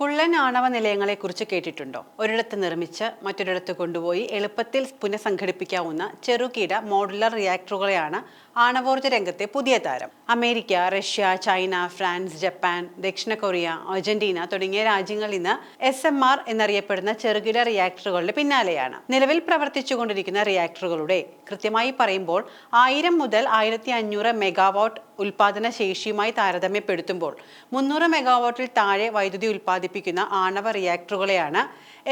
കുള്ളൻ ആണവ നിലയങ്ങളെക്കുറിച്ച് കേട്ടിട്ടുണ്ടോ? ഒരിടത്ത് നിർമ്മിച്ച് മറ്റൊരിടത്ത് കൊണ്ടുപോയി എളുപ്പത്തിൽ പുനഃസംഘടിപ്പിക്കാവുന്ന ചെറുകിട മോഡുലർ റിയാക്ടറുകളെയാണ് ആണവോർജ രംഗത്തെ പുതിയ താരം. America Russia China France Japan ദക്ഷിണ കൊറിയ അർജന്റീന തുടങ്ങിയ രാജ്യങ്ങളിൽ നിന്ന് എസ് എം ആർ എന്നറിയപ്പെടുന്ന ചെറുകിട റിയാക്ടറുകളുടെ പിന്നാലെയാണ്. നിലവിൽ പ്രവർത്തിച്ചുകൊണ്ടിരിക്കുന്ന റിയാക്ടറുകളുടെ കൃത്യമായി പറയുമ്പോൾ ആയിരം മുതൽ ആയിരത്തി അഞ്ഞൂറ് മെഗാവാട്ട് ഉൽപാദന ശേഷിയുമായി താരതമ്യപ്പെടുത്തുമ്പോൾ മുന്നൂറ് മെഗാവാട്ടിൽ താഴെ വൈദ്യുതി ഉൽപ്പാദിപ്പിക്കുന്ന ആണവ റിയാക്ടറുകളെയാണ്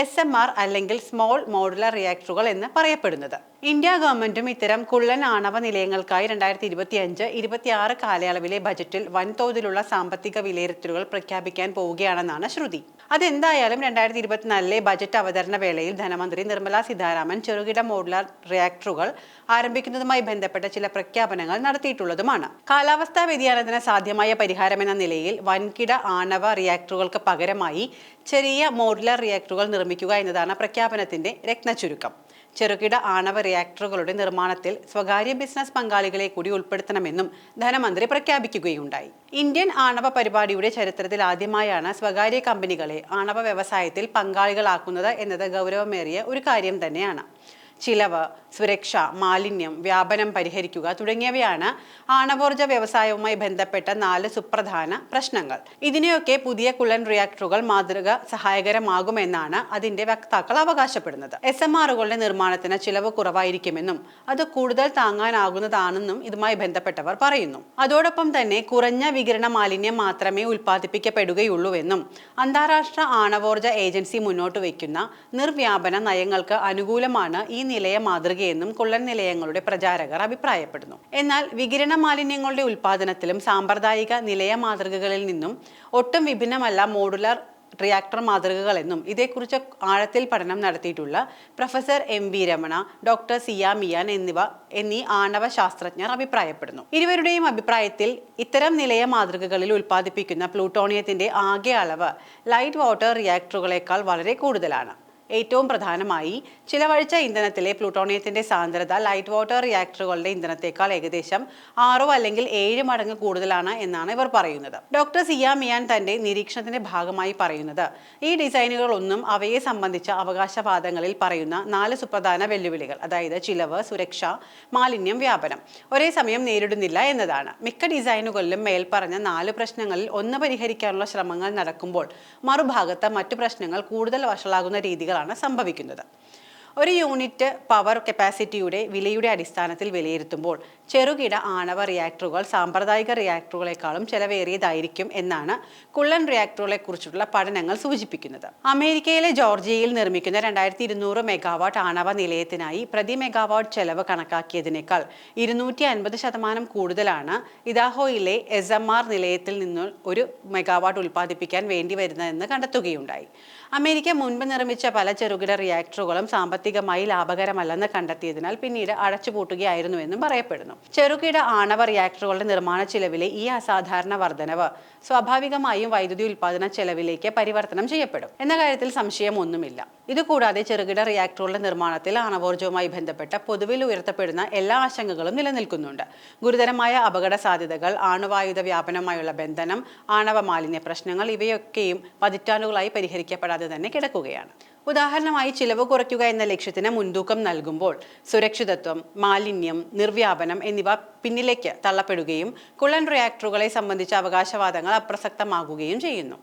എസ് എം ആർ അല്ലെങ്കിൽ സ്മോൾ മോഡുലർ റിയാക്ടറുകൾ എന്ന് പറയപ്പെടുന്നത്. ഇന്ത്യ ഗവൺമെന്റും ഇത്തരം കുള്ളൻ ആണവ നിലയങ്ങൾക്കായി രണ്ടായിരത്തി ഇരുപത്തി അഞ്ച് ഇരുപത്തിയാറ് കാലയളവിലെ ബജറ്റിൽ വൻതോതിലുള്ള സാമ്പത്തിക വിലയിരുത്തലുകൾ പ്രഖ്യാപിക്കാൻ പോവുകയാണെന്നാണ് ശ്രുതി. അതെന്തായാലും രണ്ടായിരത്തി ഇരുപത്തിനാലിലെ ബജറ്റ് അവതരണ വേളയിൽ ധനമന്ത്രി നിർമ്മല സീതാരാമൻ ചെറുകിട മോഡുലാർ റിയാക്ടറുകൾ ആരംഭിക്കുന്നതുമായി ബന്ധപ്പെട്ട ചില പ്രഖ്യാപനങ്ങൾ നടത്തിയിട്ടുള്ളതുമാണ്. കാലാവസ്ഥാ വ്യതിയാനത്തിന് സാധ്യമായ പരിഹാരമെന്ന നിലയിൽ വൻകിട ആണവ റിയാക്ടറുകൾക്ക് പകരമായി ചെറിയ മോഡുലാർ റിയാക്ടറുകൾ നിർമ്മിക്കുക എന്നതാണ് പ്രഖ്യാപനത്തിന്റെ രത്നചുരുക്കം ചെറുകിട ആണവ റിയാക്ടറുകളുടെ നിർമ്മാണത്തിൽ സ്വകാര്യ ബിസിനസ് പങ്കാളികളെ കൂടി ഉൾപ്പെടുത്തണമെന്നും ധനമന്ത്രി പ്രഖ്യാപിക്കുകയുണ്ടായി. ഇന്ത്യൻ ആണവ പരിപാടിയുടെ ചരിത്രത്തിൽ ആദ്യമായാണ് സ്വകാര്യ കമ്പനികളെ ആണവ വ്യവസായത്തിൽ പങ്കാളികളാക്കുന്നത് എന്നത് ഗൗരവമേറിയ ഒരു കാര്യം തന്നെയാണ്. ചിലവ് സുരക്ഷ മാലിന്യം വ്യാപനം പരിഹരിക്കുക തുടങ്ങിയവയാണ് ആണവോർജ വ്യവസായവുമായി ബന്ധപ്പെട്ട നാല് സുപ്രധാന പ്രശ്നങ്ങൾ. ഇതിനെയൊക്കെ പുതിയ കുള്ളൻ റിയാക്ടറുകൾ മാതൃക സഹായകരമാകുമെന്നാണ് അതിന്റെ വക്താക്കൾ അവകാശപ്പെടുന്നത്. എസ് എം ആറുകളുടെ നിർമ്മാണത്തിന് ചിലവ് കുറവായിരിക്കുമെന്നും അത് കൂടുതൽ താങ്ങാനാകുന്നതാണെന്നും ഇതുമായി ബന്ധപ്പെട്ടവർ പറയുന്നു. അതോടൊപ്പം തന്നെ കുറഞ്ഞ വികിരണ മാലിന്യം മാത്രമേ ഉൽപ്പാദിപ്പിക്കപ്പെടുകയുള്ളൂവെന്നും അന്താരാഷ്ട്ര ആണവോർജ ഏജൻസി മുന്നോട്ട് വയ്ക്കുന്ന നിർവ്യാപന നയങ്ങൾക്ക് അനുകൂലമാണ് ഈ നിലയ മാതൃകയെന്നും കുള്ളൻ നിലയങ്ങളുടെ പ്രചാരകർ അഭിപ്രായപ്പെടുന്നു. എന്നാൽ വികിരണ മാലിന്യങ്ങളുടെ ഉൽപാദനത്തിലും സാമ്പ്രദായിക നിലയ മാതൃകകളിൽ നിന്നും ഒട്ടും വിഭിന്നമല്ല മോഡുലാർ റിയാക്ടർ മാതൃകകളെന്നും ഇതേക്കുറിച്ച് ആഴത്തിൽ പഠനം നടത്തിയിട്ടുള്ള professor M V Ramana doctor Zia Mian എന്നിവ എന്നീ ആണവ ശാസ്ത്രജ്ഞർ അഭിപ്രായപ്പെടുന്നു. ഇരുവരുടെയും അഭിപ്രായത്തിൽ ഇത്തരം നിലയ മാതൃകകളിൽ ഉൽപ്പാദിപ്പിക്കുന്ന പ്ലൂട്ടോണിയത്തിന്റെ ആകെ അളവ് ലൈറ്റ് വാട്ടർ റിയാക്ടറുകളേക്കാൾ വളരെ കൂടുതലാണ്. ഏറ്റവും പ്രധാനമായി ചിലവഴിച്ച ഇന്ധനത്തിലെ പ്ലൂട്ടോണിയത്തിന്റെ സാന്ദ്രത ലൈറ്റ് വാട്ടർ റിയാക്ടറുകളുടെ ഇന്ധനത്തേക്കാൾ ഏകദേശം ആറോ അല്ലെങ്കിൽ ഏഴ് മടങ്ങ് കൂടുതലാണ് എന്നാണ് ഇവർ പറയുന്നത്. ഡോക്ടർ സിയ മിയാൻ തന്റെ നിരീക്ഷണത്തിന്റെ ഭാഗമായി പറയുന്നത്. ഈ ഡിസൈനുകളൊന്നും അവയെ സംബന്ധിച്ച അവകാശവാദങ്ങളിൽ പറയുന്ന നാല് സുപ്രധാന വെല്ലുവിളികൾ അതായത് ചിലവ് സുരക്ഷ മാലിന്യം വ്യാപനം ഒരേ സമയം നേരിടുന്നില്ല എന്നതാണ്. മിക്ക ഡിസൈനുകളിലും മേൽപ്പറഞ്ഞ നാല് പ്രശ്നങ്ങളിൽ ഒന്ന് പരിഹരിക്കാനുള്ള ശ്രമങ്ങൾ നടക്കുമ്പോൾ മറുഭാഗത്ത് മറ്റു പ്രശ്നങ്ങൾ കൂടുതൽ വഷളാകുന്ന രീതികളാണ് സംഭവിക്കുന്നത്. ഒരു യൂണിറ്റ് പവർ കപ്പാസിറ്റിയുടെ വിലയുടെ അടിസ്ഥാനത്തിൽ വിലയിരുത്തുമ്പോൾ ചെറുകിട ആണവ റിയാക്ടറുകൾ സാമ്പ്രദായിക റിയാക്ടറുകളെക്കാളും ചെലവേറിയതായിരിക്കും എന്നാണ് കുള്ളൻ റിയാക്ടറുകളെ കുറിച്ചുള്ള പഠനങ്ങൾ സൂചിപ്പിക്കുന്നത്. അമേരിക്കയിലെ ജോർജിയയിൽ നിർമ്മിക്കുന്ന രണ്ടായിരത്തി ഇരുന്നൂറ് മെഗാവാട്ട് ആണവ നിലയത്തിനായി പ്രതി മെഗാവാട്ട് ചെലവ് കണക്കാക്കിയതിനേക്കാൾ ഇരുന്നൂറ്റി അൻപത് ശതമാനം കൂടുതലാണ് ഇതാഹോയിലെ എസ് എം ആർ നിലയത്തിൽ നിന്ന് ഒരു മെഗാവാട്ട് ഉൽപ്പാദിപ്പിക്കാൻ വേണ്ടി വരുന്നതെന്ന് കണ്ടെത്തുകയുണ്ടായി. അമേരിക്ക മുൻപ് നിർമ്മിച്ച പല ചെറുകിട റിയാക്ടറുകളും സാമ്പത്തികമായി ലാഭകരമല്ലെന്ന് കണ്ടെത്തിയതിനാൽ പിന്നീട് അടച്ചുപൂട്ടുകയായിരുന്നുവെന്നും പറയപ്പെടുന്നു. ചെറുകിട ആണവ റിയാക്ടറുകളുടെ നിർമ്മാണ ചിലവിലെ ഈ അസാധാരണ വർധനവ് സ്വാഭാവികമായും വൈദ്യുതി ഉൽപ്പാദന ചെലവിലേക്ക് പരിവർത്തനം ചെയ്യപ്പെടും. എന്ന കാര്യത്തിൽ സംശയമൊന്നുമില്ല ഇതുകൂടാതെ ചെറുകിട റിയാക്ടറുകളുടെ നിർമ്മാണത്തിൽ ആണവോർജവുമായി ബന്ധപ്പെട്ട പൊതുവിൽ ഉയർത്തപ്പെടുന്ന എല്ലാ ആശങ്കകളും നിലനിൽക്കുന്നുണ്ട്. ഗുരുതരമായ അപകട സാധ്യതകൾ ആണവായുധ വ്യാപനമായുള്ള ബന്ധനം ആണവ മാലിന്യ പ്രശ്നങ്ങൾ ഇവയൊക്കെയും പതിറ്റാണ്ടുകളായി പരിഹരിക്കപ്പെടാതെ തന്നെ കിടക്കുകയാണ്. ഉദാഹരണമായി ചിലവ് കുറയ്ക്കുക എന്ന ലക്ഷ്യത്തിന് മുൻതൂക്കം നൽകുമ്പോൾ സുരക്ഷിതത്വം മാലിന്യം നിർവ്യാപനം എന്നിവ പിന്നിലേക്ക് തള്ളപ്പെടുകയും കുളൻ റിയാക്ടറുകളെ സംബന്ധിച്ച അവകാശവാദങ്ങൾ അപ്രസക്തമാകുകയും ചെയ്യുന്നു.